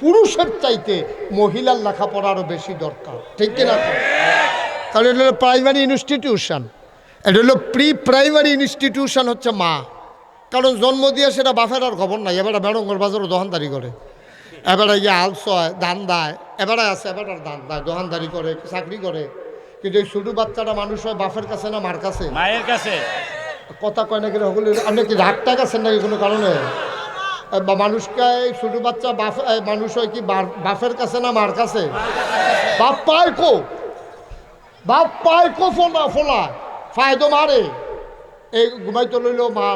পুরুষের চাইতে মহিলার লেখাপড়া আরও বেশি দরকার। ঠিক কিনা? কারণ এটা হলো প্রাইমারি ইনস্টিটিউশন এটা হলো প্রি প্রাইমারি ইনস্টিটিউশন হচ্ছে মা। কারণ জন্ম দিয়ে সেটা বাফের আর খবর নাই। এবারে বেড়ঙ্গর বাজারও দোকানদারি করে। এবারে ইয়ে আলস হয় দান দেয়। এবারে আছে এবারে আর ধান দেয়। দোকানদারি করে চাকরি করে। কিন্তু এই ছোটো বাচ্চাটা মানুষ হয় বাফের কাছে না মার কাছে? মায়ের কাছে? কথা কয় নাকি সকলে আপনি কি রাগটা গেছেন নাকি কোনো কারণে? মানুষকে ছোটো বাচ্চা বাফ মানুষ হয় কি বাফের কাছে না মার কাছে? বাপ পায় কো। বাপ পায় কো ফোলা ফোলা ফায়দো মারে। এই ঘুমাইতে লইলেও মা,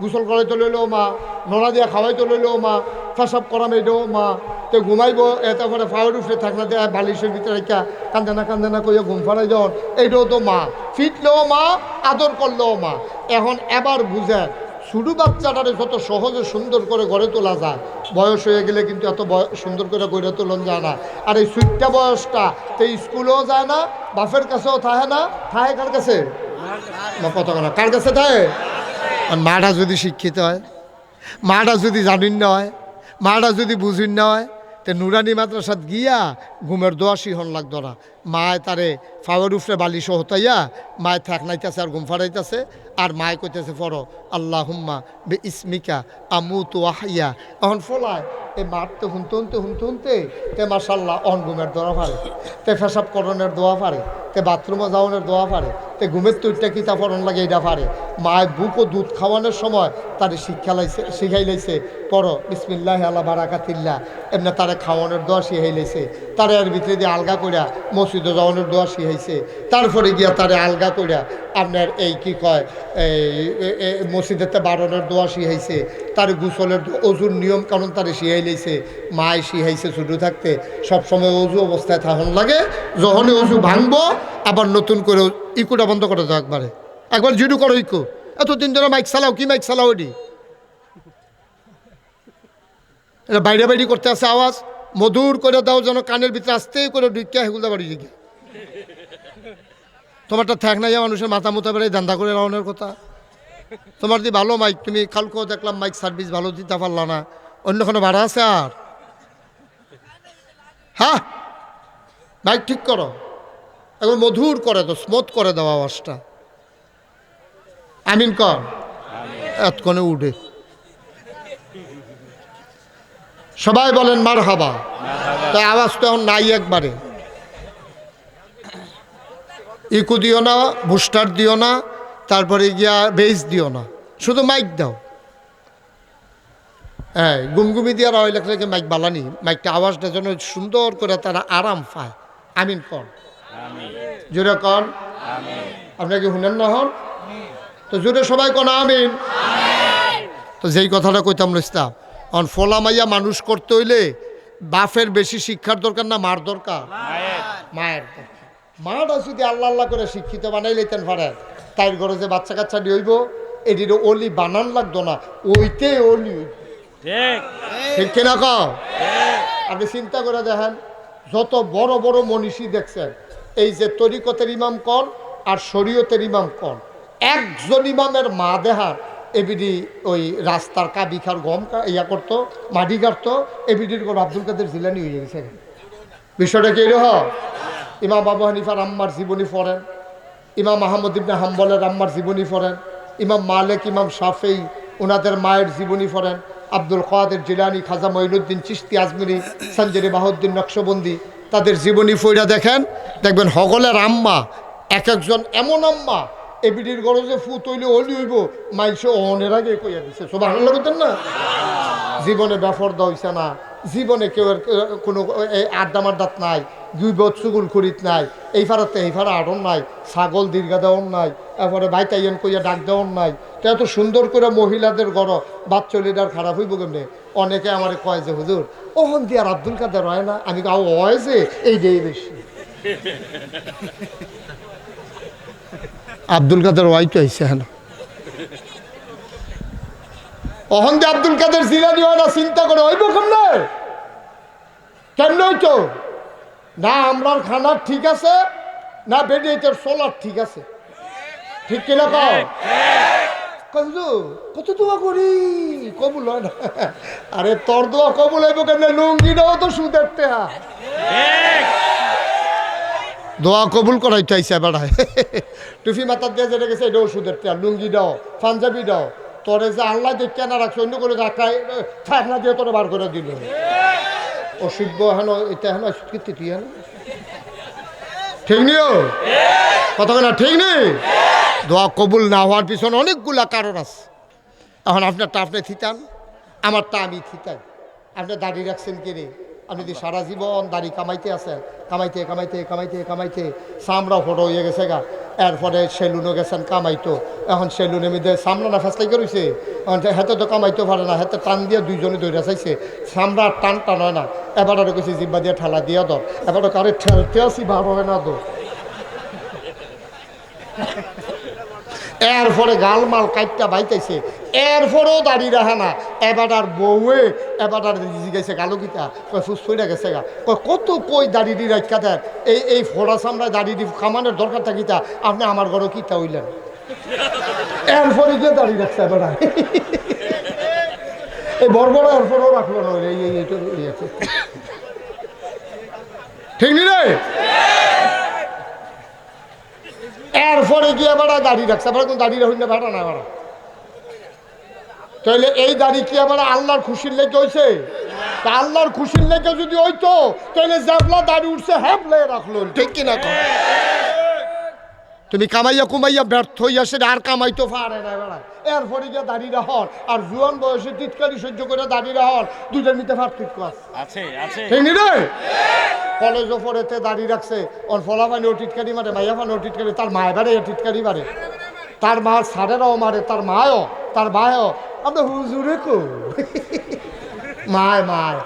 গোসল করাইতে লইলেও মা নড়া দিয়া খাওয়াইতে লইলেও মা ফেসাব করা মেয়েটাও মা। তো ঘুমাইব এত পরে ফাওয়ার উঠে থাকনা দেয় বালিশের ভিতরে রেখা কান্দে না কান্দে না ঘুম ফাড়াই যাওয়ার এইটাও তো মা। ফিটলেও মা, আদর করলেও মা। এখন এবার বুঝে ছোটো বাচ্চাটারে যত সহজে সুন্দর করে গড়ে তোলা যায়। বয়স হয়ে গেলে কিন্তু এত সুন্দর করে গড়ে তোলন যায় না। আর এই সুইটটা বয়সটা, তো স্কুলেও যায় না, বাপের কাছেও থাকে না। থাকে কার কাছে? কত না। কার কাছে থাকে আর মাটা যদি শিক্ষিত হয়, মাটা যদি জানিন না হয়, মাটা যদি বুঝিন না হয়, তে নুরানি মাদ্রাসাত গিয়া ঘুমের দোয়া শিহন লাগতো না। মায় তারে ফাওয়ার উফরে বালিশ হতাইয়া, মায় থাক নাইতেছে আর ঘুম ফাড়াইতেছে। আর মায় কইতেছে পড়ো আল্লাহ হুম্মা বে ইসমিকা আমু তো আহিয়া এখন ফলায়, এ মারতে হুনতে হুনতে হুনতে হুনতে, তে মাসাল্লাহ অন ঘুমের দোয়া পারে তে ফেসাব করণের দোয়া পারে তে বাথরুমে যাওয়ানোর দোয়া পারে তে ঘুমের তৈরটা কিতা পড়ন লাগে এটা পারে মায়ের বুক ও দুধ খাওয়ানোর সময় তারে শিক্ষা লাইছে, শিখাই লাইছে পড়ো বিসমিল্লাহ আল্লাহ বারাকাতিল্লা এমনি তারে খাওয়ানোর দোয়া শিখাই লাইছে। তারে এর ভিতরে দিয়ে আলগা কইরা মসজিদে যাওয়ানোর দোয়া শিখাইছে। তারপরে গিয়া তারে আলগা কইরা আপনার এই কি কয়, এই মসজিদেতে বারণের দোয়া শিখাইছে। তার গোসলের অজুর নিয়ম কানুন তারে শিখাই লাইছে। মায় শিখাইছে ছোটো থাকতে। সবসময় অজু অবস্থায় থাকুন লাগে। যখনই অজু ভাঙবো, আবার নতুন করে ইকুটা বন্ধ করে দাও একবারে। একবার জিডু করো ইকু এতদিন ধরে মাইক চালাও, কি মাইক চালাও এটি? এটা বাইরে বাইরে করতে আছে আওয়াজ। মধুর করে দাও যেন কানের ভিতরে আসতে করে ঢুকিয়া হেগুলদা বাড়ি দিকে তোমারটা থাক নাই, মানুষের মাথা মুথা বেড়ে দান্দা করে রাওনের কথা। তোমার দি ভালো মাইক তুমি কালকেও দেখলাম মাইক সার্ভিস ভালো দিতে পারলা না। অন্য কোনো ভাড়া আছে আর? হ্যাঁ মাইক ঠিক করো। এখন মধুর করে দাও স্মুথ করে দাও আওয়াজটা। আমিন কর। এতক্ষণে উঠে। সবাই বলেন মার হাবা তাই আওয়াজ তো এখন নাই একবারে। ইকু দিও না বুস্টার দিও না তারপরে গিয়া বেস দিও না। শুধু মাইক দাও। হ্যাঁ গুমগুমি দিয়ে রয় লেখলে মাইক বালানি। মাইকটা আওয়াজটা যেন সুন্দর করে তারা আরাম পায়। আমিন কর। জোরে কন। আপনাকে শুনেন না হন তো জোরে সবাই কন আমিন। তো যেই কথাটা কইতাম ইসলাম অন ফোলা মাইয়া মানুষ করতে হইলে বাপের বেশি শিক্ষার দরকার না মার দরকার? মায়ের। দরকার। মাটা যদি আল্লাহ আল্লাহ করে শিক্ষিত বানাই লইতেন পারে তাই ঘরে যে বাচ্চা কাচ্চা হইব এটির অলি বানান লাগতো না ওইতে অলি ঠিক। কিনা কও? আপনি চিন্তা করে দেখেন যত বড় বড় মনীষী দেখছেন এই যে তরিকতের ইমাম কন আর শরীয়তের ইমাম কন একজন ইমামের মা দেহার এবিডি ওই রাস্তার কাবি খার গম ইয়া করতো, মাটি কাটতো এবিডির কোন আব্দুল কাদের জিলানি হয়ে গেছে এখানে। বিষয়টা কি এরকম ইমাম বাবু হানিফার আম্মার জীবনী পড়েন, ইমাম আহমদ ইবনে হাম্বলের আম্মার জীবনী পড়েন, ইমাম মালিক, ইমাম শাফেই ওনাদের মায়ের জীবনী পড়েন, আব্দুল কাদের জিলানি, খাজা মঈনুদ্দিন চিস্তি আজমিরি, সঞ্জরি বাহুদ্দিন নকশবন্দি, তাদের জীবনী ফইরা দেখেন, দেখবেন হগলের আম্মা এক একজন এমন আম্মা এবিডির যে ফু তৈলে হলি হইব। মাইসে অনের আগে কইয়া দিছে। সব ভালো লাগতেন না? জীবনে বেফরদা হইছে না। জীবনে কেউ কোনো আড্ডা মাড্ডাত নাই। দুই বছর চুগুল খরিত নাই। এই ফারাতে এই ফারা আড়ন নাই। ছাগল দীর্ঘা দেওয়ার নাই। এরপরে বাইতাইন কইয়া ডাক দেওয়ার নাই। তো এত সুন্দর করে মহিলাদের গড় বাচ্চা লিডার খারাপ হইব কেমনে? অনেকে আমার কয় যে, হুজুর ওহন দিয়ে আর আব্দুল কাদের হয় না? আমি কাউ হয় যে, এই দেই বেশি। আব্দুল কাদের ওয়াই তো আইসে হ্যাঁ অহন যে আব্দুল কাদের জিলানি না চিন্তা করে হইব কেমনে? কেমনে হইতো? না আমরার খানার ঠিক আছে না বেডিয়েটের সোলার ঠিক আছে। ঠিক কিনা কও? হুজুর কত দোয়া করি? কবুল হয় না। আরে তোর দোয়া কবুল হইব কেন লুঙ্গিটাও তো সুদের টেহা দোয়া কবুল করাই চাইছে বেড়ায় টুফি মাথার দিয়ে যেটা গেছে এটাও সুদের টেহা লুঙ্গি দাও, পাঞ্জাবি দাও। তোরে যে আল্লাহ দেখতে না রাখছে, অন্য করে রাখায় ঠান্না দিয়ে তোরে বার করে দিল। অসভ্য হেন এটা হেন ওষুধ কীর্তি তুই হেন ঠিক নিও? কথা না, ঠিক নেই দোয়া কবুল না হওয়ার পিছনে অনেকগুলা কারণ আছে। এখন আপনারটা আপনি থিতান, আমারটা আমি থিতাই। আপনি দাড়ি রাখছেন কিনে আপনি যদি সারা জীবন দাড়ি কামাইতে আছেন, কামাইতে কামাইতে কামাইতে কামাইতে সামরা ফটো হয়ে গেছে গা। এরপরে সেলুনও গেছেন, কামাইতো। এখন সেলুনের মধ্যে সামরা না ফেসলাই করেছে? এখন হাতে তো কামাইতে পারে না হাতে টান দিয়ে দুইজনে দৌড়া চাইছে। সামরা টান টান হয় না। এবার আরও কিছু জিব্বা দিয়ে ঠেলা দিয়ে দর এবার কারে ঠেলতে আসি ভাব হবে না তো। এরপরে গালমাল কাইটটা বাইতেছে। এরপরেও দাঁড়িয়ে রাখে না। এবার আর বউয়ে, এবার আর জিজ্ঞাসা গালো গীতা কয়, ফুস ফইরা গেছে গা। কয়, কত কই দাঁড়িয়ে দিয়ে রাখা দেন এই এই ফোড়া সামরায় দাঁড়িয়ে দিয়ে খামানোর দরকার থাকিতা আপনি আমার ঘরে কিতা হইলেন? এরপরে গিয়ে দাঁড়িয়ে রাখছে এবার এই বড় বড় এরপরেও রাখল না। এই এইটা ঠিক নি রে? এরপরে গিয়ে আবার দাঁড়িয়ে রাখছে। আবার কোনো রাখুন না ভাড়া না ভাড়া। তাহলে এই দাড়ি কি আবার আল্লাহর খুশির লেগে হয়েছে তা আল্লাহর খুশির লেগে যদি হইতো তাহলে জাবলা দাড়ি উঠছে হ্যাবলে রাখল ঠিক কিনা কর তুমি কামাইয়া কুমাইয়া ব্যর্থ হইয়া সেটা আর কামাইতে পারে না বেড়া। এরপরে গিয়ে দাঁড়িয়ে রাহর আর জুয়ান বয়সে টিটকারি সহ্য করে দাঁড়িয়ে রাহর দুজন নিতে পার্থক্য আছে। আছে আছে। ঠিক নি রে? কলেজ ওপরেতে দাঁড়িয়ে রাখছে। ওর ফলাফানি ও টিটকারি মারে মাইয়া ফানি ও টিটকারি তার মায় বারে ও টিটকারি মারে। তার মা সারেরাও মারে তার মায়ও তার মায়ও। আমরা হুজুরে কো মায় মায়।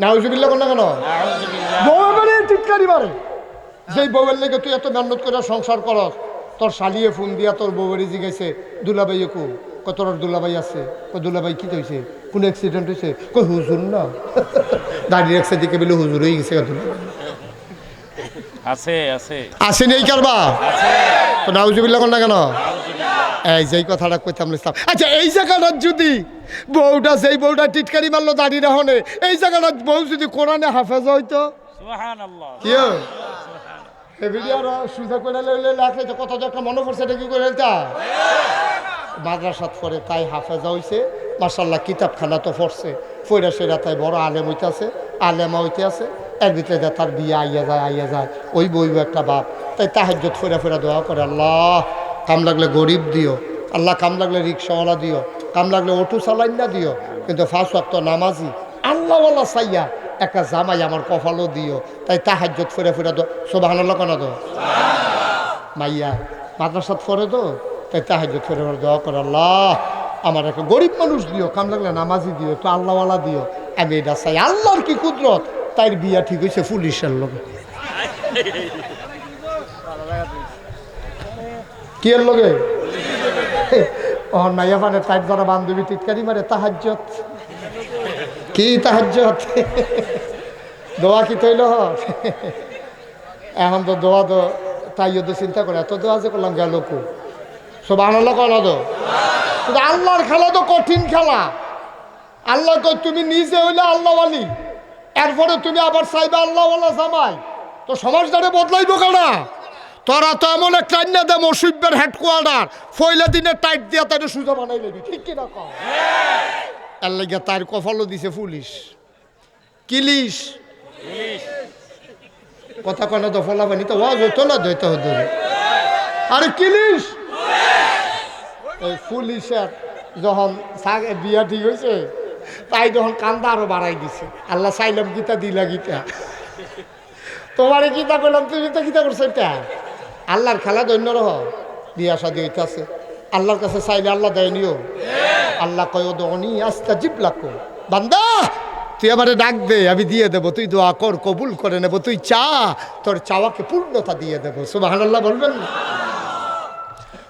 না হুজুবিল্লা কোন? না কেন বউ টিটকারি মারে। যেই বউয়ের লেগে তুই এত মেহনত করে সংসার করস তোর শালিয়ে ফোন দিয়া তোর বউয়েরই জিগাইছে দুলাবাইয়ে কো কত তোর দুলাবাই আছে? দুলাবাই কি হয়েছে কোন অ্যাক্সিডেন্ট হয়েছে কই হুজুর না? দাঁড়িয়ে রাখছে দিকে বলে হুজুর হয়ে গেছে দুলাভাই। আছে আছে। আসে নেই কারবা? তো নাউজুবিল্লা কোন না কেন? এই যেই কথাটা কইতাম লিখতাম আচ্ছা এই জায়গাটার যদি বউটা সেই বউটা টিটকারি মারলো দাঁড়িয়ে রাহনে এই জায়গাটা বউ যদি কোরআনে হাফেজ হইতো? সুবহানাল্লাহ। কি এই ভিডিওর সুযোগ করে লেখে যে কত যে একটা মনে পড়ছে এটা কি করে মাদ্রাসাত পরে তাই হাফেজা হইছে। মার্শাল্লাহ কিতাবখানা তো পড়ছে। ফইরা সেরা তাই বড় আলেম হইতে আছে, আলেমা হইতে আছে। এর ভিতরে দিয়ে তার বিয়ে আইয়া যায় আইয়া যায়, ওই বইব একটা বাপ। তাই তাহাজ্জত ফেরা ফেরা দোয়া করে, আল্লাহ, কাম লাগলে গরিব দিও। আল্লাহ, কাম লাগলে রিক্সাওয়ালা দিও। কাম লাগলে অটো চালাইন না দিও। কিন্তু ফার্স্ট ওয়াক্ত নামাজি। আল্লাহওয়ালা চাইয়া একটা জামাই আমার কপালও দিও। তাই তাহাজ্জত ফেরা ফেরা দো সোবাহান কেন দো মাইয়া, মাদ্রাসাত পড়ে তো? তাই তাহাজ্জত ফেরে ফেরে দোয়া করে, আল্লাহ, আমার একটা গরিব মানুষ দিও, কাম লাগলে নামাজি দিও তো আল্লাহওয়ালা দিও। আমি এটা চাই, আল্লাহর কি কুদরত? তাই বিয়া ঠিক হয়েছে পুলিশের লোক কি এর লগে? ওহন মাইয়া মানে তাই ধরা বান্ধবী টিটকারি মারে তাহাজ্জত কি তাহাজ্জত দোয়া কি তৈল? এখন তো দোয়া তো তাই তো চিন্তা করে, এত দোয়া যে করলাম গেল কু? সব তো? আল্লাহর খেলা তো কঠিন খেলা। আল্লাহ কই তুমি নিজে হইলে আল্লাহওয়ালি। এরপরে তুমি আবার চাইবে আল্লাহওয়ালা জামাই। তো সমাজটারে বদলাইব কেনা তোরা তো এমন একটা না দে মসিবের হেডকোয়ার্টার ফয়লা দিনে টাইট দিয়া তাই সুজা বানাই লেবি ঠিক কিনা কম লাগে তার কফলও দিছে পুলিশ। কিলিশ কথা কনে তো ফলাবানি তো ওয়াজ হইতো না দইতে হতো আরে কিলিশ ওই পুলিশের যখন বিয়া ঠিক হয়েছে তাই যখন কান্দা আরও বাড়াই দিছে। আল্লাহ চাইলাম গীতা দিলা গীতা। তোমারে গীতা করলাম তুমি তো গীতা করছ এটা। আল্লাহর খেলা দৈন্য রহ, বিয়া শাদি হইতাছে। আল্লাহর কাছে চাইলে আল্লাহ দেয়নিও আল্লাহ কয় দনি আস্তা জিপ লাখো বান্দা, তুই আমারে ডাক দে, আমি দিয়ে দেবো। তুই দোয়া কর, কবুল করে নেব। তুই চা, তোর চাওয়াকে পূর্ণতা দিয়ে দেবো। সুবাহ আল্লাহ বলবেন না?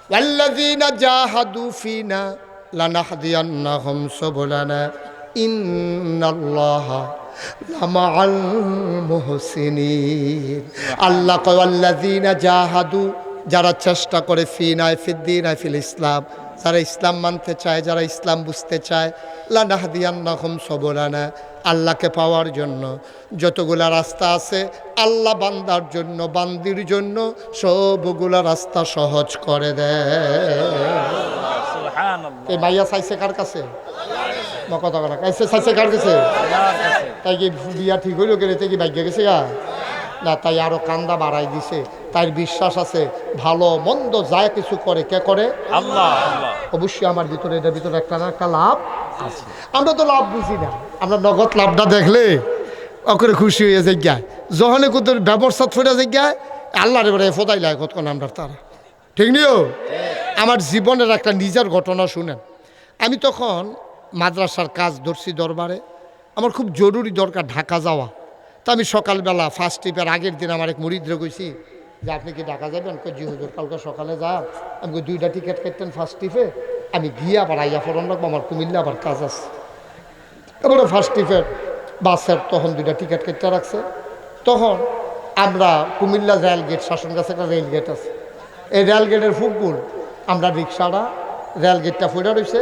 ওয়াল্লাযীনা জাহাদু ফিনা লানাহদিয়ান্নাহুম সুবুলানা ইন্নাল্লাহা লামাআল মুহসিনিন আল্লাহ কয় ওয়াল্লাযীনা জাহাদু যারা চেষ্টা করে ফিনায় ফিদ্দিনায় ফিল ইসলাম যারা ইসলাম মানতে চায়, যারা ইসলাম বুঝতে চায়, লানাহদিয়ান্নাহম সবরানা, আল্লাহকে পাওয়ার জন্য। যতগুলা রাস্তা আছে, আল্লাহ বান্দার জন্য, বান্দির জন্য, সবগুলা রাস্তা সহজ করে দেয়। মাইয়া চাইছে কার কাছে? চাইছে কার কাছে? তাই কি বিয়া ঠিক হইল গেলে তাই কি ভাগ্য গেছে গা? না, তাই আরও কান্দা বাড়াই দিছে। তার বিশ্বাস আছে ভালো মন্দ যা কিছু করে কে করে? আল্লাহ অবশ্যই আমার ভিতরে এটার ভিতরে একটা না একটা লাভ আছে। আমরা তো লাভ বুঝি না। আমরা নগদ লাভটা দেখলে অকরে খুশি হয়ে গায় যখনই কত ব্যবস্থা ফিরে যাই গায় আল্লাহর এবারে ফোদাই লাগে কতক্ষণ আমরা তারা। ঠিক নিও? আমার জীবনের একটা নিজের ঘটনা শুনেন। আমি তখন মাদ্রাসার কাজ ধরছি দরবারে। আমার খুব জরুরি দরকার ঢাকা যাওয়া। তা আমি সকালবেলা ফার্স্ট ট্রিপের আগের দিন আমার এক মুরিদরে কইছি যে আপনি কি ঢাকা যাবেন? জি হুজুর, কালকে সকালে যা আমি দুইটা টিকিট কাটতেন ফার্স্ট ট্রিপে আমি গিয়ে আবার আইয়া ফোরন রাখব, আমার কুমিল্লা আবার কাজ আছে। এবারে ফার্স্ট ট্রিপের বাসের তখন দুইটা টিকিট কেটে রাখছে। তখন আমরা কুমিল্লা রেল গেট শাসন কাছে একটা রেল গেট আছে। এই রেল গেটের ফুকগুল আমরা রিক্সাটা রেল গেটটা ফুটে রয়েছে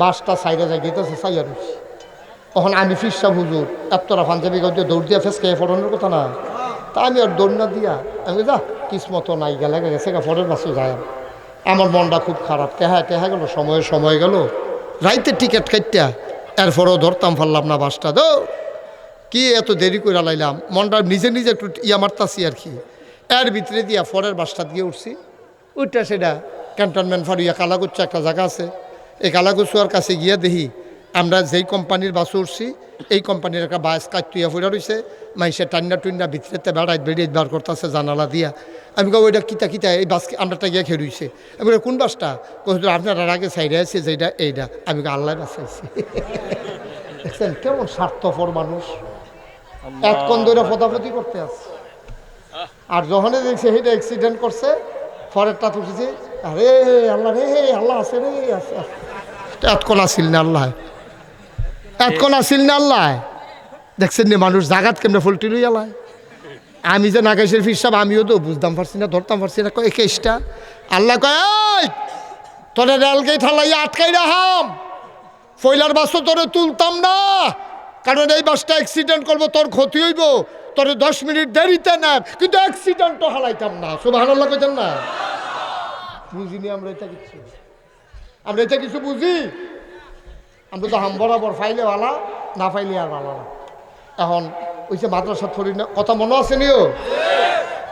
বাসটা সাইডে যায় গেতেছে সাইয়া রয়েছে তখন আমি ফিরসা হুজুর এতটা পাঞ্জাবি গাঁও দৌড় দিয়া ফেস খেয়ে ফোরনের কথা না। তা আমি আর দৌড় না দিয়া, আমি যা। কিসমত নাই গেলে গেছে গা ফোরের বাসে যায় আমার মনটা খুব খারাপ। টেহা টেহা গেল, সময়ে সময় গেল। রাইতে টিকিট কাটটা এরপরেও ধরতাম, পারলাম না বাসটা। দো কি এত দেরি করে লাইলাম। মনটা নিজে নিজে একটু ইয়া মারতাছি আর কি। এর ভিতরে দিয়া ফরের বাসটা দিয়ে উঠছি। ওইটা সেটা ক্যান্টনমেন্ট ফারিয়া কালাগুচ্ছ একটা জায়গা আছে। এই কালাগুচ্ছুয়ার কাছে গিয়া দেখি আমরা যেই কোম্পানির বাসে উঠছি এই কোম্পানির একটা বাস কাটুইয়া ফুরা রয়েছে মাইসে টান্না টুন্না ভিতরেতে বেড়াই বেরিয়ে বার করতেছে জানালা দিয়া। আমি কব ওইটা কিতা কিতা এই বাস আমরাটা গিয়ে খেয়ে আমি বলি, কোন বাসটা? কহিল আপনার আগে সাইডে আছে যেটা এইটা আমি আল্লাহ বাসাইছি দেখছেন কেমন স্বার্থপর মানুষ। এতক্ষণ ধরে ফতাফতি করতে আছে। আর যখনই দেখছে সেটা অ্যাক্সিডেন্ট করছে ফরেরটা তুলছে আরে আল্লাহ রে আল্লাহ আছে রে আছে আছে। এতক্ষণ আসিল না আল্লাহ। এতক্ষণ আসিল না আল্লাহ? দেখছেন নি মানুষ জাগাত কেমনে ফুলটি লই আমি যে নাগেশের ফিরসাব আমিও তো বুঝতাম পারছি না ধরতাম পারছি না কয় কেসটা? আল্লাহ কয় "এই, তোরে রেলগেট হালাইয়া আটকাই রাহাম ফয়লার বাস তো তোরে তুলতাম না। কারণ এই বাসটা অ্যাক্সিডেন্ট করব তোর ক্ষতি হইব। তোরে দশ মিনিট দেরিতে না কিন্তু অ্যাক্সিডেন্ট তো হালাইতাম না। শুভ আল্লাহ কইতেন না? বুঝিনি আমরা এটা কিছু। আমরা এটা কিছু বুঝি? আমরা তো হাম বরাবর ফাইলে ভালা না ফাইলে আর ভালো না। এখন ওই যে মাদ্রাসা ফরি না কথা মনে আছে নিও?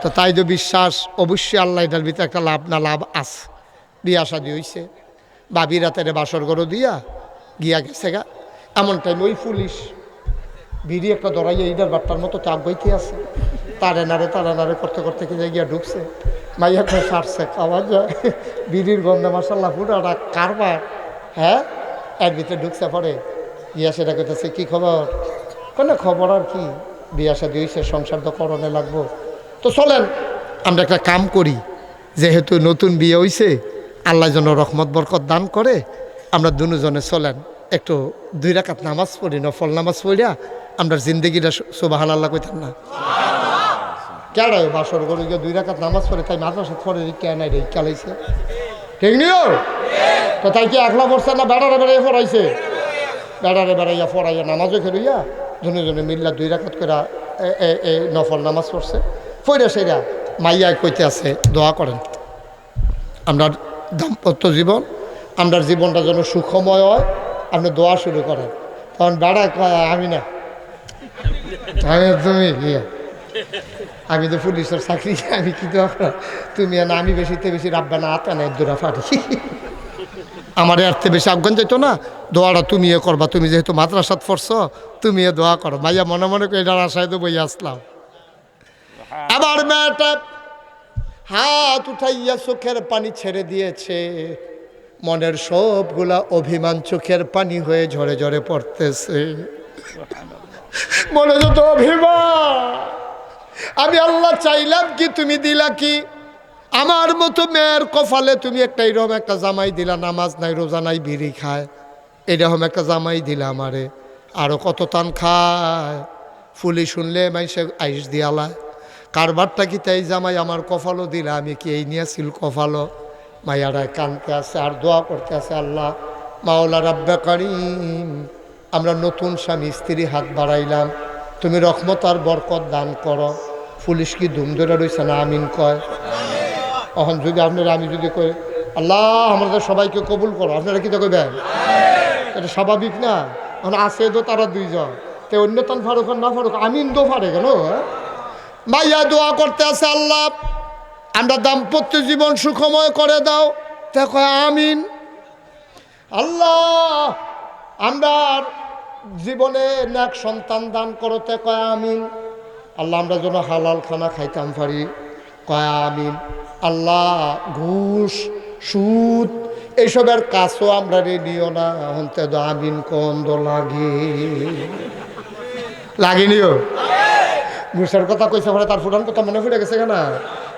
তো তাই তো বিশ্বাস, অবশ্যই আল্লাহ এটার ভিতরে একটা লাভ না লাভ আছে। বিয়া শাদি হইছে। বাবি রাতের বাসর গরো দিয়া গিয়া গেছে গা। এমন টাইম ওই পুলিশ বিড়ি একটা দরাইয়া ইডার বাট্টার মতো চাপ বইতে আছে। তারে নারে তারে নারে করতে করতে কি গিয়া ঢুকছে। মাইয়া করে সারছে, খাওয়া যায়। বিড়ির গন্ধে মাসাল্লাহ পুরোটা কারবার। হ্যাঁ? এর ভিতরে ঢুকছে পরে। গিয়া সেটা করতেছে কি খবর? কেন খবর আর কি। বিয়া শাদি হয়েছে সংসার তো করণে লাগবো। তো চলেন, আমরা একটা কাম করি। যেহেতু নতুন বিয়ে হইছে, আল্লাহ যেন রহমত, বরকত দান করে, আমরা দুজনে চলেন। একটু দুই রাকাত নামাজ পড়ি, নফল নামাজ পড়িয়া আমরা জিন্দগিটা সোবাহান আল্লাহ কইতাম না। কেন বাসর গরু দুই রাকাত নামাজ পড়ে, তাই মাদ্রাসা পড়ে কে নাই রে চালাইছে ঠিক নিও? তো তাই কি একলা পড়ছে না বেড়ারে বেড়াইয়া পড়াইছে বেড়ারে বেড়াইয়া পড়াইয়া নামাজও খেলইয়া জনে জনে মিল্লা দুই রাকাত করে নফল নামাজ পড়ছে। পড়ে সেরা, মাইয়া কইতে আছে, দোয়া করেন। আমরা দাম্পত্য জীবন আমরা জীবনটা যেন সুখময় হয়, আপনি দোয়া শুরু করেন। তখন বেড়া কয়, আমি না। আমি, তুমি? কি আমি তো পুলিশের চাকরি, আমি কি দোয়া করা তুমি না, আমি বেশিতে বেশি রাখবে না আতা না দূরা ফাটি আমার এর থেকে বেশি আফগান যেত না। দোয়াটা তুমিও করবা, তুমি যেহেতু মাদ্রাসাত পড়ছ, তুমিও দোয়া করো। মাইয়া মনে মনে করে এটার আশায় তো বই আসলাম। আবার মেয়েটা হাত উঠাইয়া চোখের পানি ছেড়ে দিয়েছে। মনের সবগুলা অভিমান চোখের পানি হয়ে ঝরে ঝরে পড়তেছে। মনে যত অভিমান, আমি আল্লাহ চাইলাম কি, তুমি দিলা কি? আমার মতো মেয়ের কপালে তুমি একটা এরকম একটা জামাই দিলা, নামাজ নাই, রোজা নাই, বিড়ি খায়। এরকম একটা জামাই দিলা আমারে। আরও কত টান খায়। ফুলি শুনলে মাইসে আইস দিয়ালায় কারবারটা কি তাই জামাই আমার কফালো দিলা? আমি কি এই নিয়ে ছিল কফালো মায়ারা কানতে আছে, আর দোয়া করতে আছে, আল্লাহ। মাওলা রাব্বা করিম, আমরা নতুন স্বামী স্ত্রী হাত বাড়াইলাম। তুমি রহমত আর বরকত দান করো। পুলিশ কি ধুম ধরে রয়েছে না আমিন কয়? এখন যদি আপনারা, আমি যদি কই, আল্লাহ আমাদের সবাইকে কবুল করো, আপনারা কি তো কইবেন এটা স্বাভাবিক না? এখন আছে তো তারা দুইজন। তে অন্যতম ফারুক না ফারুক, আমিন তো ফারে কেন? মাইয়া দোয়া করতে আছে আল্লাহ, আমরা দাম্পত্য জীবন সুখময় করে দাও। তে দেখো আমিন। আল্লাহ, আমরা জীবনে নেক সন্তান দান করতে কয়, আমিন। আল্লাহ আমরা যেন হালাল খানা খাইতাম পারি, কয়, আমিন। আল্লাহ, ঘুষ, সুদ এইসবের কাজও আমরা রে নিও না। হন্তে তো আমিন কন্দ লাগে। লাগেনিও ঘুষের কথা কইছে পরে তার ফুটান কথা মনে পড়ে গেছে কেনা?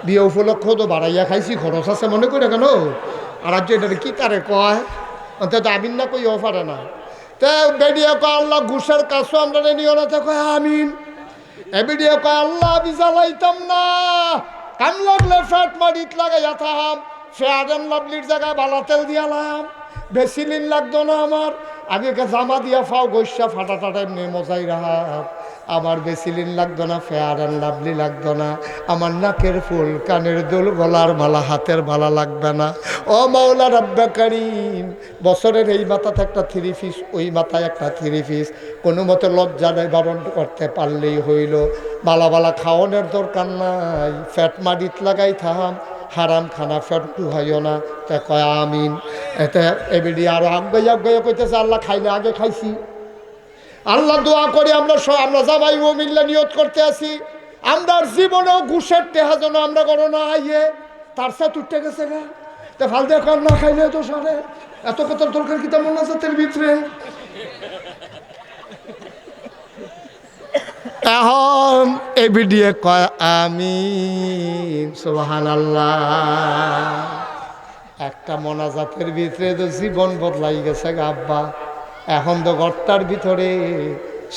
বিয়ে উপলক্ষ তো বাড়াইয়া খাইছি, খরচ আছে মনে করে কেন? আর আজ এটা কি তারে কয়? অন্তত আমিন না কইও পারে না। তে বেডিয়ে কয়, আল্লাহ, ঘুষের কাছও আমরা রে নিও না। তে কয়, আমিন। এ বেডিয়ে কয়, আল্লাহ, আমি জ্বালাইতাম না। কাম লাগলে ফ্যাট মারিত লাগাইয়া থাম ফেয়ার এন্ড লাভলির জায়গায় বালা তেল দিয়ালাম। বেশি লিন লাগতো না আমার। আগে জামা দিয়া ফাও গৈসা ফাটা টাটা এমনি মজাই রাহাত। আমার বেশি লিন লাগতো না, ফেয়ার অ্যান্ড লাভলি লাগতো না। আমার নাকের ফুল, কানের দুল, গলার মালা, হাতের মালা লাগবে না। ও মাওলা রাব্বা বছরের এই মাথাতে একটা থ্রি পিস ওই মাথায় একটা থ্রি পিস কোনো মতে লজ্জা নেই, বারণ করতে পারলেই হইল। বালা বালা খাওয়ানোর দরকার নাই, ফ্যাট মারিত লাগাই থাম হারাম খানা ফেট হইও না। তে কয় আমিন। এতে এবিডি আরও আগে আগে কইতেছে, আল্লাহ খাইলে আগে খাইছি। আল্লাহ দোয়া করে, আমরা সব আমরা জামাই ও মিল্লা নিয়ত করতে আছি। আমরা জীবনেও ঘুষের টেহা যেন আমরা করো না, আইয়ে। তার সাথে উঠতে গেছে গা। তা ফাল দিয়ে কর না খাইলে তো সারে। এত কত দরকার কি তেমন আছে তের ভিতরে? এখন এই ভিডিও কয় আমি সোহান একটা মনাজাতের ভিতরে তো জীবন বদলাই গেছে গা, আব্বা। এখন তো ঘরটার ভিতরে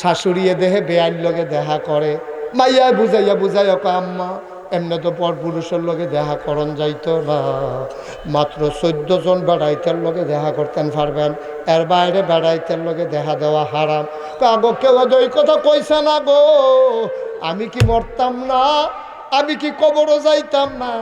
শাশুড়িয়ে দেহে বেয়ার লগে দেখা করে। মাইয়া বুঝাইয়া বুঝাইয়া কয়, আম্মা, এমনি তো পর পুরুষের লগে দেখা করন যাইতো না। মাত্র চোদ্দ জন বেড়াইতের লগে দেখা করতেন পারবেন। এর বাইরে বেড়াইতের লগে দেখা দেওয়া হারাম। আগো, কেউ ওই কথা কইছে না গো। আমি কি মরতাম না? আমি কি কবরও যাইতাম না?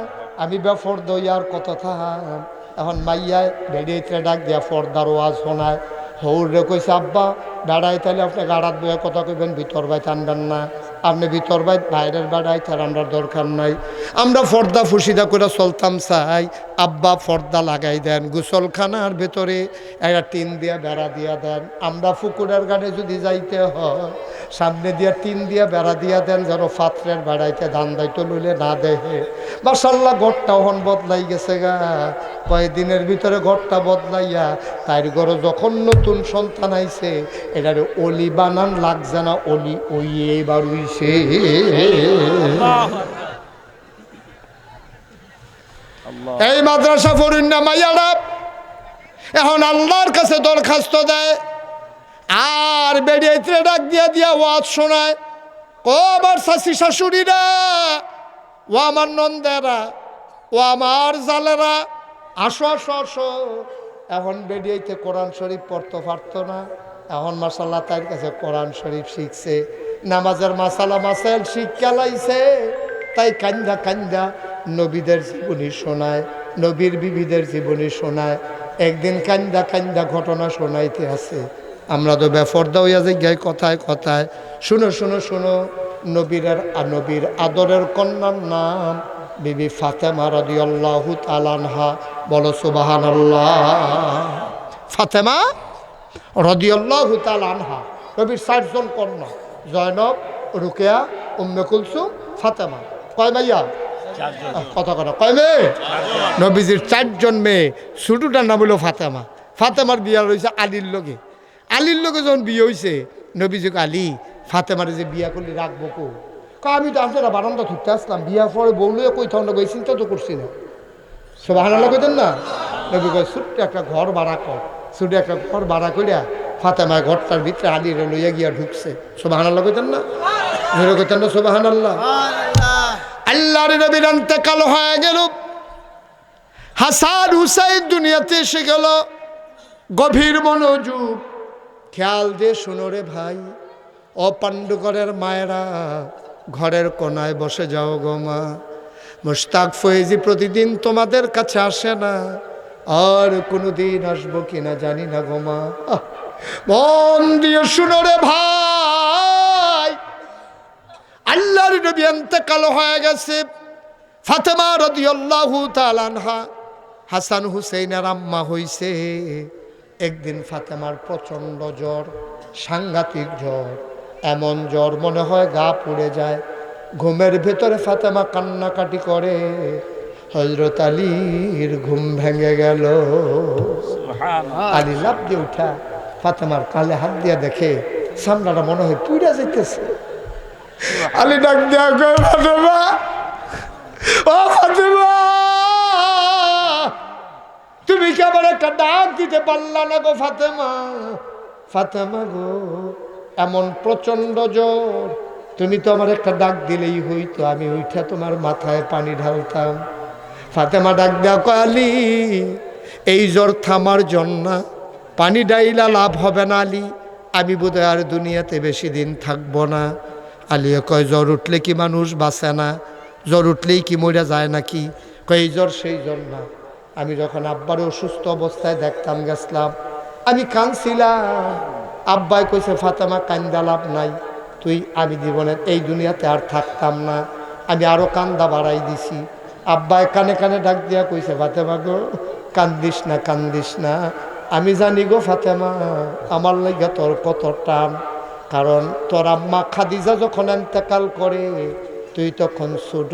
আমি বেফর দইয়ার কত থাম। এখন মাইয়ায় বেড়িয়েতে ডাক দিয়া ফর্দার ওয়াজ শোনায়। হৌর রে কইছে, আব্বা বেড়াই তাহলে আপনি গাড়াত বয়ে কথা কইবেন, ভিতর ভাই টানবেন না। আপনি ভিতর বাই বাইরের বেড়াই তার আমরা দরকার নাই। আমরা ফর্দা ফুসিদা করে চলতাম চাই আব্বা ফর্দা লাগাই দেন গোসলখানার ভেতরে একটা টিন দিয়া বেড়া দিয়া দেন। আমরা ফুকুরের গানে যদি যাইতে হয়, সামনে দিয়া টিন দিয়া বেড়া দিয়া দেন, যেন ফাত্রের বেড়াইতে ধান দায়িত্ব লইলে না দেহে। মাসাল্লাহ ঘরটা হন বদলাই গেছে গা। কয়েকদিনের ভিতরে ঘরটা বদলাইয়া, তাইর ঘরে যখন নতুন সন্তান আইছে এটারে অলি বানান লাগছে না অলি ওই এবার উইছে আল্লাহ। এই মাদ্রাসা ফরিন না মাইয়ারা। এখন আল্লাহর কাছে দরখাস্ত দেয়। আর বেরিয়ে ডাক দিয়া দিয়া ওয়াজ শোনায়। ও আমার শাশি শাশুড়িরা ও আমার নন্দেরা ও আমার জালেরা আসো আসো আসো। এখন বেরিয়েতে কোরআন শরীফ পড়তে পারতো না। এখন মাসাল্লাহ তার কাছে কোরআন শরীফ শিখছে। নামাজের মাসালা মাসাইল শিক্ষা লাইছে। তাই কান্দা কান্দা নবীদের জীবনী শোনায়, নবীর বিবিদের জীবনী শোনায়। একদিন কান্দা কান্দা ঘটনা শোনাইতে আছে আমরা তো বেফর্দা হইয়া যাই কথায় কথায়। শুনো শুনো শুনো নবীরের নবীর আদরের কন্যার নাম বিবি ফাতেমা রাদিয়াল্লাহু তালানহা বলো সুবাহান আল্লাহ ফাতেমা রদিয়াল্লাহু তালানহা নবীর ষাটজন কন্যা। জয়নব রুকেয়া উম্মে কুলসুম ফাতেমা। কয় ভাইয়া? চারজন। কথা কথা কয় মেয়ে? নবীজির চারজন মেয়ে। ছোটটার নাম হলো ফাতেমা। ফাতেমার বিয়া রয়েছে আলীর লগে। আলীর লগে যখন বিয়ে হয়েছে নবীজিকে আলী ফাতেমার যে বিয়া করলি রাখব কো? আমি তো আপনারা বারান্দা ধরতে আসলাম। বিয়া পরে বউলে কই থাকুন না চিন্তা তো করছি না। সব হানালা কইতেন না? নবী কয় ছোট্ট একটা ঘর ভাড়া কর। ছোট একটা ঘর ভাড়া করিয়া ফাতেমা ঘরটার ভিতরে আলীর লইয়া গিয়া ঢুকছে। সব হানাল্লা কইতেন না? ধরে কইতেন না সব হানাল্লাহ আল্লাহর নবীর অন্তকাল হয়ে গেল। হাসান হুসাইন দুনিয়াতে এসে গেল। গভীর মনোযোগ। খেয়াল দিয়ে শুনো রে ভাই। ও পাণ্ডুকরের মায়েরা ঘরের কোনায় বসে যাও গো মা। মুস্তাক ফয়েজি প্রতিদিন তোমাদের কাছে আসে না। আর কোনোদিন আসব কিনা জানি না গো মা। মন দিয়ে শুনো রে ভাই। আল্লাহর নবী অন্তকাল হয়ে গেছে। ফাতেমা রদিয়াল্লাহু তালানহা হাসান হুসেইনের আম্মা হইছে। একদিন ফাতেমার প্রচণ্ড জ্বর সাংঘাতিক জ্বর এমন জ্বর মনে হয় গা পুড়ে যায়। ঘুমের ভেতরে ফাতেমা কান্নাকাটি করে। হজরত আলীর ঘুম ভেঙে গেল। আলী লাভ দিয়ে উঠা। ফাতেমার কালে হাত দিয়া দেখে সামনাটা মনে হয় পুইরা যেতেছে আলী ডাক দেয়া কয় ফাতেমা ও ফাতেমা তুমি কি আমার একটা ডাক দিতে পারলা না গো ফাতেমা? ফাতেমা গো এমন প্রচণ্ড জ্বর তুমি তো আমার একটা ডাক দিলেই হইতো আমি উঠা তোমার মাথায় পানি ঢালতাম। ফাতেমা ডাক দেয়া কয় আলী এই জ্বর থামার জন্য পানি ডাইলা লাভ হবে না আলী। আমি বোধহয় আর দুনিয়াতে বেশি দিন থাকব না। আলিয়া কয়, জ্বর উঠলে কি মানুষ বাঁচে না? জ্বর উঠলেই কি মরে যায় নাকি? কয়, এই জ্বর সেই জ্বর না। আমি যখন আব্বার অসুস্থ অবস্থায় দেখতাম, গেছিলাম। আমি কাঁদছিলাম। আব্বাই কইছে, ফাতেমা, কান্দা লাভ নাই। তুই, আমি জীবনের এই দুনিয়াতে আর থাকতাম না। আমি আরও কান্দা বাড়াই দিছি। আব্বাই কানে কানে ডাক দিয়া কইছে, ফাতেমা গো, কান্দিস না কান্দিস না। আমি জানি গো ফাতেমা, আমার লাগে তোর কত টান। কারণ তোর আম্মা খাদিজা যখন এন্তেকাল করে, তুই তখন ছোট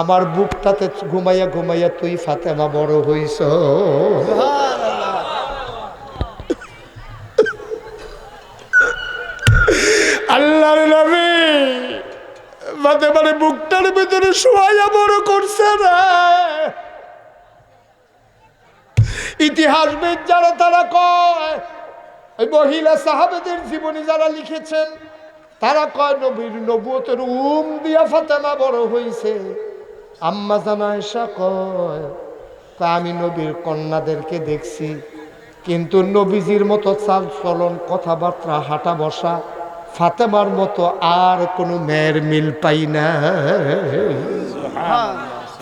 আমার বুকটাতে ঘুমাইয়া ঘুমাইয়া তুই ফাতেমা বড় হইস। আল্লাহর ফাতেমার বুকটার ভিতরে শোয়াইয়া বড় করছে না ইতিহাসবিদ যারা তারা কয় ওই মহিলা সাহাবেদের জীবনী যারা লিখেছেন তারা কয় নবীর নবুয়তের উম দিয়া ফাতেমা বড় হইছে। আম্মা জানা এসা কয় তা আমি নবীর কন্যাদেরকে দেখছি কিন্তু নবীজির মতো চাল চলন কথাবার্তা হাঁটা বসা ফাতেমার মতো আর কোনো মেয়ের মিল পাই না।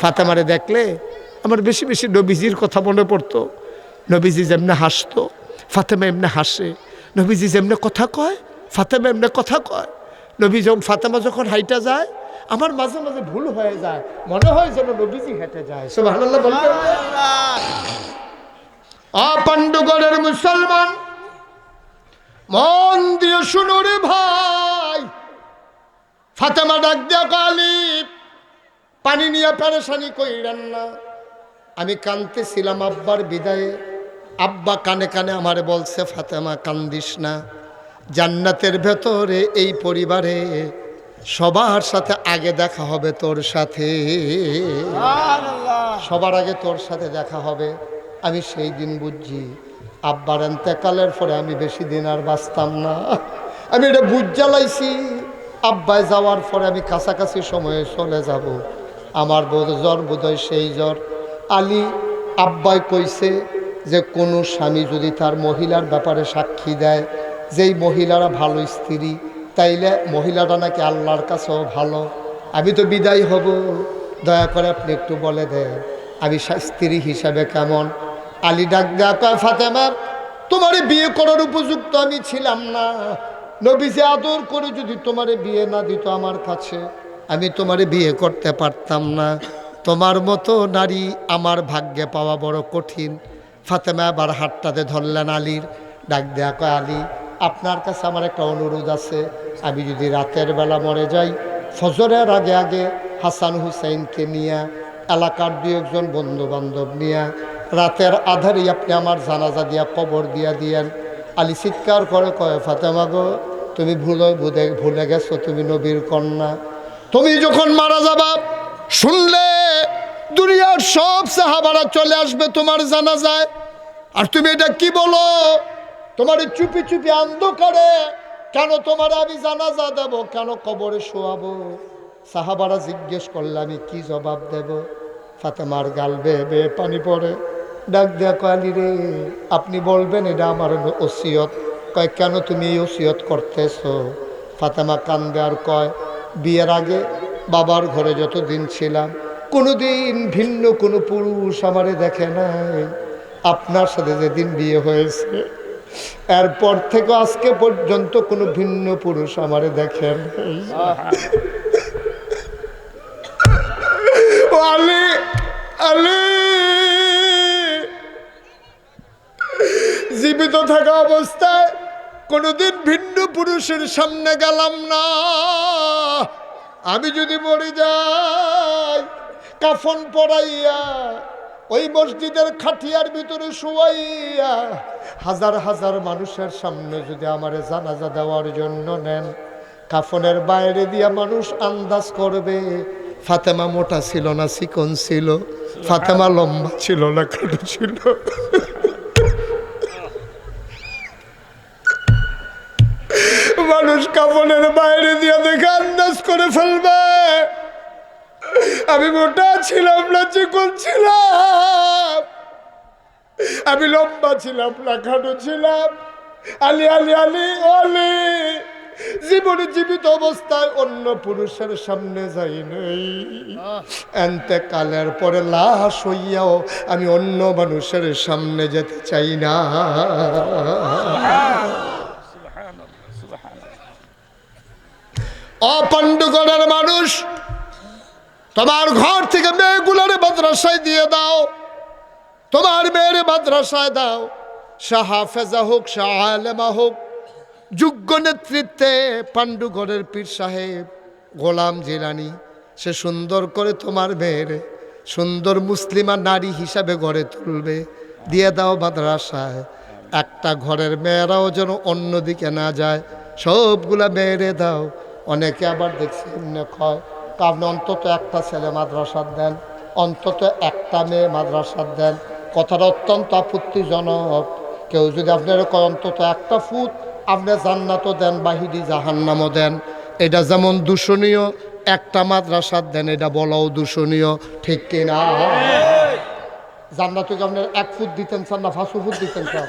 ফাতেমারে দেখলে আমার বেশি বেশি নবীজির কথা মনে পড়তো। নবীজি যেমনে হাসতো, ফাতেমা এমনি হাসে। নবীজি যেমনে কথা কয়, ফাতেমা এমনি কথা কয়। নবী যখন, ফাতেমা যখন হাইটা যায়, আমার মাঝে মাঝে ভুল হয়ে যায়। মনে হয় যেন নবীজি হেঁটে যায়। অপাণ্ডগড়ের মুসলমান, মন দিয়ে শুনো রে ভাই। ফাতেমা ডাক দিয়া কালি পানি নিয়ে পেরেশানি কইরেন না। আমি কানতেছিলাম আব্বার বিদায়ে। আব্বা কানে কানে আমারে বলছে ফাতেমা কান্দিস না। জান্নাতের ভেতরে এই পরিবারে সবার সাথে আগে দেখা হবে তোর সাথে। সবার আগে তোর সাথে দেখা হবে। আমি সেই দিন বুঝছি আব্বার এন্তেকালের পরে আমি বেশি দিন আর বাঁচতাম না। আমি এটা বুঝ জ্বালাইছি আব্বায় যাওয়ার পরে আমি কাছাকাছি সময়ে চলে যাব। আমার বোধ জ্বর বোধহয় সেই জ্বর। আলী আব্বাই কইছে যে কোনো স্বামী যদি তার মহিলার ব্যাপারে সাক্ষী দেয়, যেই মহিলারা ভালো স্ত্রী, তাইলে মহিলাটা নাকি আল্লাহর কাছেও ভালো। আমি তো বিদায় হব। দয়া করে আপনি একটু বলে দেন, আমি স্ত্রী হিসাবে কেমন? আলী ডাক দেয়া কয় তোমারে বিয়ে করার উপযুক্ত আমি ছিলাম না। নবীজি আদর করে যদি তোমারে বিয়ে না দিত আমার কাছে, আমি তোমারে বিয়ে করতে পারতাম না। তোমার মতো নারী আমার ভাগ্যে পাওয়া বড় কঠিন। ফাতেমা আবার হাতটাতে ধরলেন আলীর, ডাক দেয়া কয়, আলী, আপনার কাছে আমার একটা অনুরোধ আছে। আমি যদি রাতের বেলা মরে যাই, ফজরের আগে আগে হাসান হুসাইনকে নিয়ে, এলাকার দু একজন বন্ধু বান্ধব নিয়ে, রাতের আধারেই আপনি আমার জানাজা দিয়া, কবর দিয়া দিয়েন। আলী চিৎকার করে কয়, ফাতেমা গো, তুমি ভুলে ভুলে ভুলে গেছো, তুমি নবীর কন্যা। তুমি যখন মারা যাবা, শুনলে দুনিয়ার সব সাহাবারা চলে আসবে তোমার জানা যায় আর তুমি এটা কি বলো? তোমার চুপি চুপি অন্ধকারে কেন তোমার আমি জানাজা দেব? কেন কবরে শোয়াবো? সাহাবারা জিজ্ঞেস করলে, আমি কি জবাব দেব? ফাতেমার গাল বেয়ে বেয়ে পানি পড়ে। ডাক দেয়া কয়ালি রে, আপনি বলবেন এটা আমার ওসিয়ত। কয়, কেন তুমি এই ওসিয়ত করতেছো? ফাতেমা কান্দে আর কয়, বিয়ের আগে বাবার ঘরে যতদিন ছিলাম কোনোদিন ভিন্ন কোনো পুরুষ আমারে দেখে নাই। আপনার সাথে যেদিন বিয়ে হয়েছে, এরপর থেকে আজকে পর্যন্ত কোনো ভিন্ন পুরুষ আমারে দেখেন আলী আলী! জীবিত থাকা অবস্থায় কোনোদিন ভিন্ন পুরুষের সামনে গেলাম না। আমি যদি মরে যাই কাফন পরাইয়া, ওই মসজিদের খাটিয়ার ভিতরে শুয়াইয়া, হাজার হাজার মানুষের সামনে যদি আমারে জানাজা দেওয়ার জন্য নেন, কাফনের বাইরে দিয়া মানুষ আন্দাজ করবে, ফাতেমা মোটা ছিল না, চিকন ছিল, ফাতেমা লম্বা ছিল না, খাটো ছিল। মানুষ কাপড়ের বাইরে দিয়ে দেখে আন্দাজ করে ফেলবে। আমি মোটা ছিলাম না চিকন ছিলাম। আমি লম্বা ছিলাম না খাটো ছিলাম। আলি আলি আলি আলি। জীবনে জীবিত অবস্থায় অন্য পুরুষের সামনে যাই নাই। এনতে কালের পরে লাশ হইয়াও আমি অন্য মানুষের সামনে যেতে চাই না। অপাণ্ডুগণের মানুষ তোমার ঘর থেকে মেয়েগুলোর মাদ্রাসায় দিয়ে দাও। তোমার মেয়ের মাদ্রাসায় দাও। শাহ হাফেজা হোক, শাহ আলেমা হোক, যোগ্য নেতৃত্বে পাণ্ডুগড়ের পীর সাহেব, গোলাম জিলানি, সে সুন্দর করে তোমার মেয়ের সুন্দর মুসলিমা নারী হিসাবে গড়ে তুলবে। দিয়ে দাও মাদ্রাসায়। একটা ঘরের মেয়েরাও যেন অন্যদিকে না যায়। সবগুলা মেয়েরে দাও। অনেকে আবার দেখছি এমনি কয় কারণ অন্তত একটা ছেলে মাদ্রাসার দেন, অন্তত একটা মেয়ে মাদ্রাসার দেন। কথাটা অত্যন্ত আপত্তিজনক। কেউ যদি আপনার অন্তত একটা ফুট, আপনি জান্নাতও দেন, বাহিরি জাহান্নামও দেন। এটা যেমন দূষণীয়, একটা মাদ্রাসার দেন, এটা বলাও দূষণীয়। ঠিক কিনা? জান্নাতকে আপনার এক ফুট দিতেন চান না পাঁচশো ফুট দিতেন চান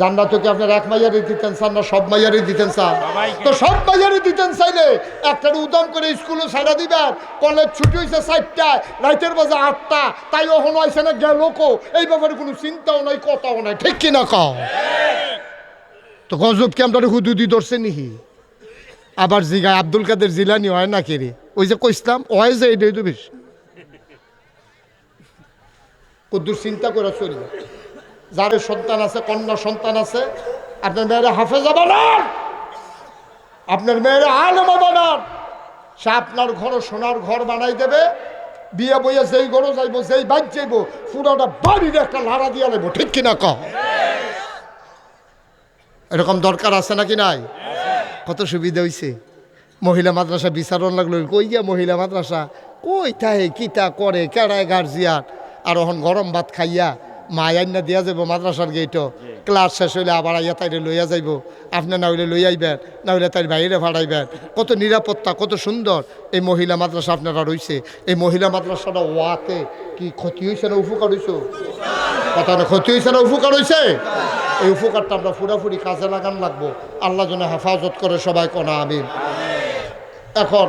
জান্নাতকে আপনার এক মাইয়ারি দিতেন চান না, সব মাইয়ারি দিতেন চান তো সব মাইয়ারি দিতেন চাইলে একটা উদম করে স্কুলে ছাড়া দিবেন। কলেজ ছুটি হয়েছে চারটায় রাইতের বাজে আটটা, তাই ওখানে আইসে না গেল কো। এই ব্যাপারে কোনো চিন্তাও নাই, কথাও নাই, ঠিক কিনা কও? তো গজব কি আমরা হুদুদি ধরছে নিহি? আবার জিগায় আব্দুল কাদের জিলানি হয় না কে রে? ওই যে কইসলাম হয় যে এটাই তো বেশি। কদ্দুর চিন্তা করে চলি। যার সন্তান আছে, কন্যা সন্তান আছে, আপনার মেয়েরা হাফেজা বানান। আপনার মেয়েরা আলেমা বানান। সে আপনার ঘর, সোনার ঘর বানাই দেবে। বিয়ে বইয়ে যেই ঘরও যাইব, যেই বাইক যাইব, পুরোটা বাড়ির একটা লাড়া দিয়া নেব ঠিক কিনা কহ এরকম দরকার আছে নাকি নাই? কত সুবিধা হইছে। মহিলা মাদ্রাসা বিচারণ লাগল, কই গিয়া মহিলা মাদ্রাসা? কই তাহে কিতা করে, কেড়ায় গার্জিয়ান? আর ওখান গরম ভাত খাইয়া মা আইনা দিয়া যাব মাদ্রাসার গেইট ক্লাস শেষ হইলে আবার আইয়া তাইরে লইয়া যাইব। আপনি না হইলে লই আইবেন না হইলে তাই বাইরে ভাড়াইবেন কত নিরাপত্তা কত সুন্দর। এই মহিলা মাদ্রাসা আপনারা রইছে। এই মহিলা মাদ্রাসাটা ওয়াতে কি ক্ষতি হয়েছে না উপকার হয়েছে কথা ক্ষতি হয়েছে না উপকার হয়েছে এই উপকারটা আমরা পুরাপুরি কাজে লাগান লাগবো। আল্লাহ যেন হেফাজত করে সবাই কোনা আমিন। এখন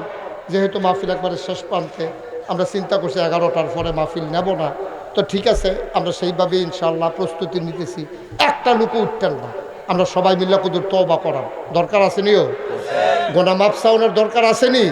যেহেতু মাহফিল একবারে শেষ প্রান্তে আমরা চিন্তা করছি এগারোটার পরে মাহফিল নেব না। তো ঠিক আছে, আমরা সেইভাবে ইনশাল্লাহ প্রস্তুতি নিতেছি। একটা লুকু উঠতেন না। আমরা সবাই মিলে কুদুর বা করার। দরকার আসেনিও গোনা মাপসাউনের দরকার আসেনি